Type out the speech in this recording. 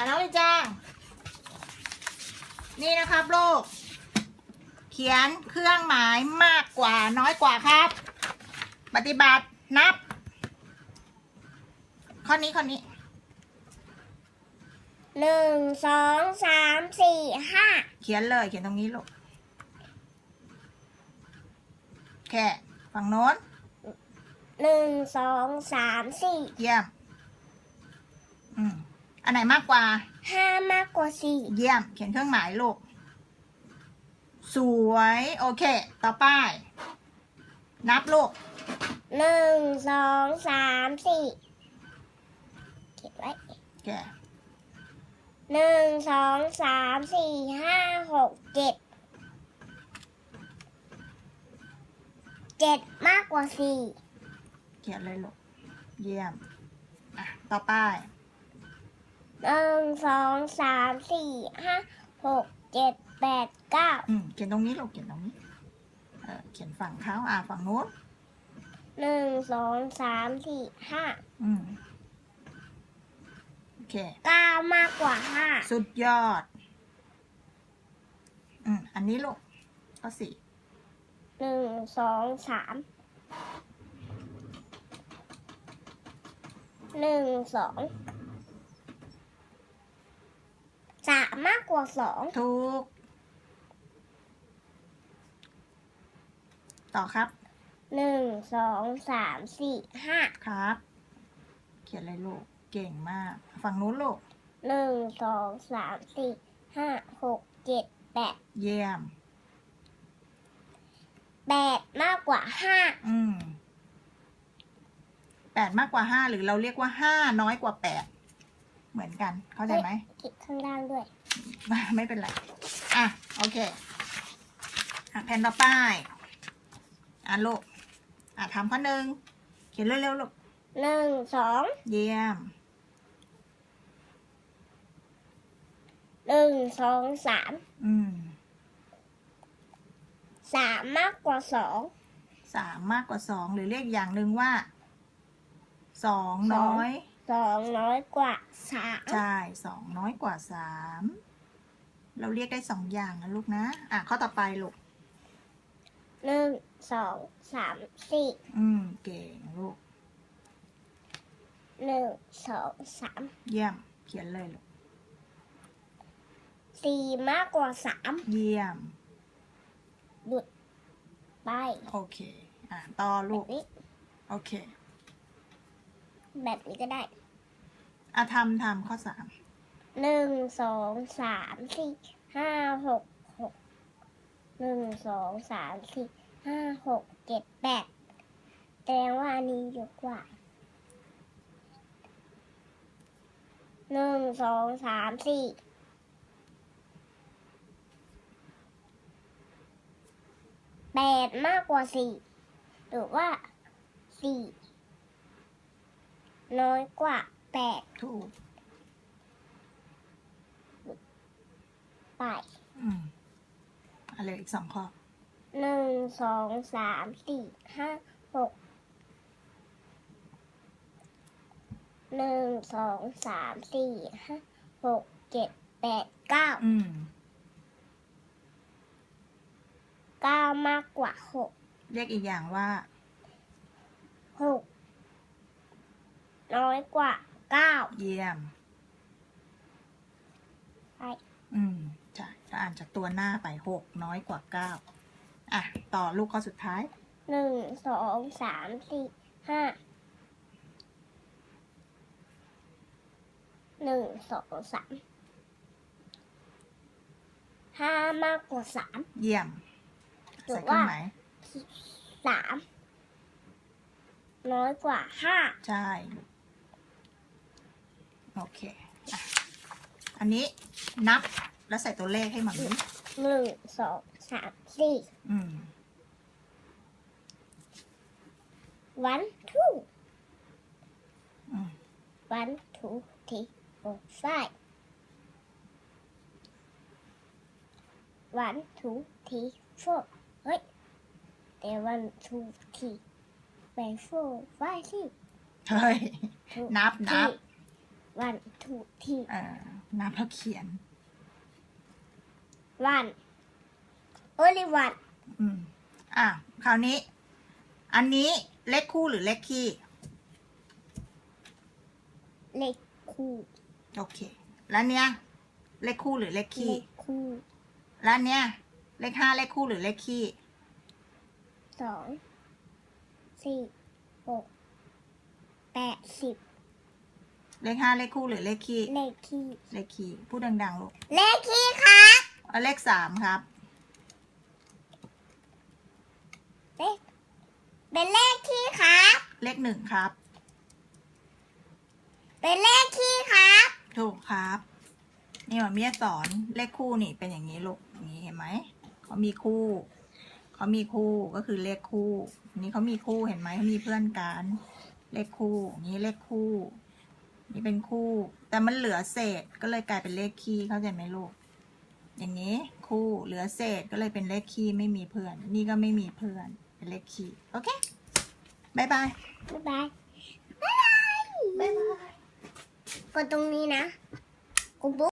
อะน้องลินจัง นี่นะครับลูก เขียนเครื่องหมายมากกว่าน้อยกว่าครับ ปฏิบัตินับ ข้อนี้ข้อนี้หนึ่งสองสามสี่ห้าเขียนเลย เขียนตรงนี้ลูก แค่ฝั่งโน้นหนึ่งสองสามสี่เยี่ยมอืม อันไหนมากกว่า ห้ามากกว่าสี่ เยี่ยม เขียนเครื่องหมายลูก สวย โอเค ต่อไป นับลูก หนึ่งสองสามสี่เก็บไว้แกหนึ่งสองสามสี่ห้าหกเจ็ดเจ็ดมากกว่าสี่เขียนเลยลูก เยี่ยม อะ ต่อไป หนึ่งสองสามสี่ห้าหกเจ็ดแปดเก้าอืมเขียนตรงนี้ลูกเขียนตรงนี้เออเขียนฝั่งเขาอะฝั่งโน้นหนึ่งสองสามสี่ห้าอืมโอเค เก้ามากกว่าห้าสุดยอด อืม อันนี้ลูกข้อสี่หนึ่งสองสามหนึ่งสองสามมากกว่าสองถูก ต่อครับ หนึ่งสองสามสี่ห้าครับ เขียนเลยลูก เก่งมาก ฝั่งนู้นลูก หนึ่งสองสามสี่ห้าหกเจ็ดแปดเยี่ยม แปดมากกว่าห้าอืมแปดมากกว่าห้าหรือเราเรียกว่าห้าน้อยกว่าแปดเหมือนกัน เข้าใจไหมคิดข้างล่างด้วย ไม่เป็นไร อะ โอเค อะแผ่นต่อไป อะลูก อะทำข้อหนึ่งเขียนเร็วๆลูกหนึ่งสองเยี่ยมหนึ่งสองสามอืมสามมากกว่าสองสามมากกว่าสองหรือเรียกอย่างหนึ่งว่าสองน้อยสองน้อยกว่าสามใช่สองน้อยกว่าสาม เราเรียกได้สองอย่างนะลูกนะ อะข้อต่อไปลูกหนึ่งสองสามสี่อืมเก่งลูกหนึ่งสองสามเยี่ยมเขียนเลยลูกสี่มากกว่าสามเยี่ยมไปโอเค อะต่อแบลูบกนี้โอเค แบบนี้ก็ได้อะทำทำข้อสาม หนึ่งสองสามสี่ห้าหกหกหนึ่งสองสามสี่ห้าหกเจ็ดแปดแสดงว่าอันนี้เยอะกว่าหนึ่งสองสามสี่แปดมากกว่าสี่หรือว่าสี่น้อยกว่าแปดถูก ไปอืมอะไรอีกสองข้อหนึ่งสองสามสี่ห้าหกหนึ่งสองสามสี่ห้าหกเจ็ดแปดเก้าอืมเก้ามากกว่าหกเรียกอีกอย่างว่า หกน้อยกว่าเก้าเยี่ยม ไปอืม ใช่ถ้าอ่านจากตัวหน้าไปหกน้อยกว่าเก้าอะ ต่อลูกข้อสุดท้ายหนึ่งสองสามสี่ห้าหนึ่งสองสามห้ามากกว่าสามเยี่ยมหรือใส่เครื่องว่าหมายสามน้อยกว่าห้าใช่ โอเคอะอันนี้นับ แล้วใส่ตัวเลขให้หมันหนึ่งสองสามสี่ อืม one two อืม one two three four five one two three four เฮ้ยแต่ one two three ไป four five six เฮ้ย two นับนับ three วันทูที่เอ่อนับแล้วเขียน วันโอลิวันอืมอะคราวนี้ อันนี้เลขคู่หรือเลขคี่ เลขคู่โอเค แล้วเนี้ยเลขคู่หรือเลขเลคี่ ขคู่แล้วเนี้ยเลขห้าเลขคู่หรือเลขคี่ สองสี่หกแปดสิบเลขห้าเลขคู่หรือเลขคี่ เลขคี่เลขคี่พูดดังๆลูกเลขคี่ครับ เอาเลขสามครับ เลขเป็นเลขคี่ครับ เลขหนึ่งครับ เป็นเลขคี่ครับ ถูกครับ นี่หมามีสอนเลขคู่นี่เป็นอย่างนี้ลูกอย่างนี้เห็นไหมเขามีคู่เขามีคู่ก็คือเลขคู่อันนี้เขามีคู่เห็นไหมเขามีเพื่อนกันเลขคู่นี่เลขคู่ นี่เป็นคู่ แต่มันเหลือเศษก็เลยกลายเป็นเลขคี่เข้าใจไหมลูก อย่างนี้คู่เหลือเศษก็เลยเป็นเลขคี่ไม่มีเพื่อน นี่ก็ไม่มีเพื่อน เป็นเลขคี่โอเคบายบายบ๊ายบายบายบายกดตรงนี้นะกดปุ๊บ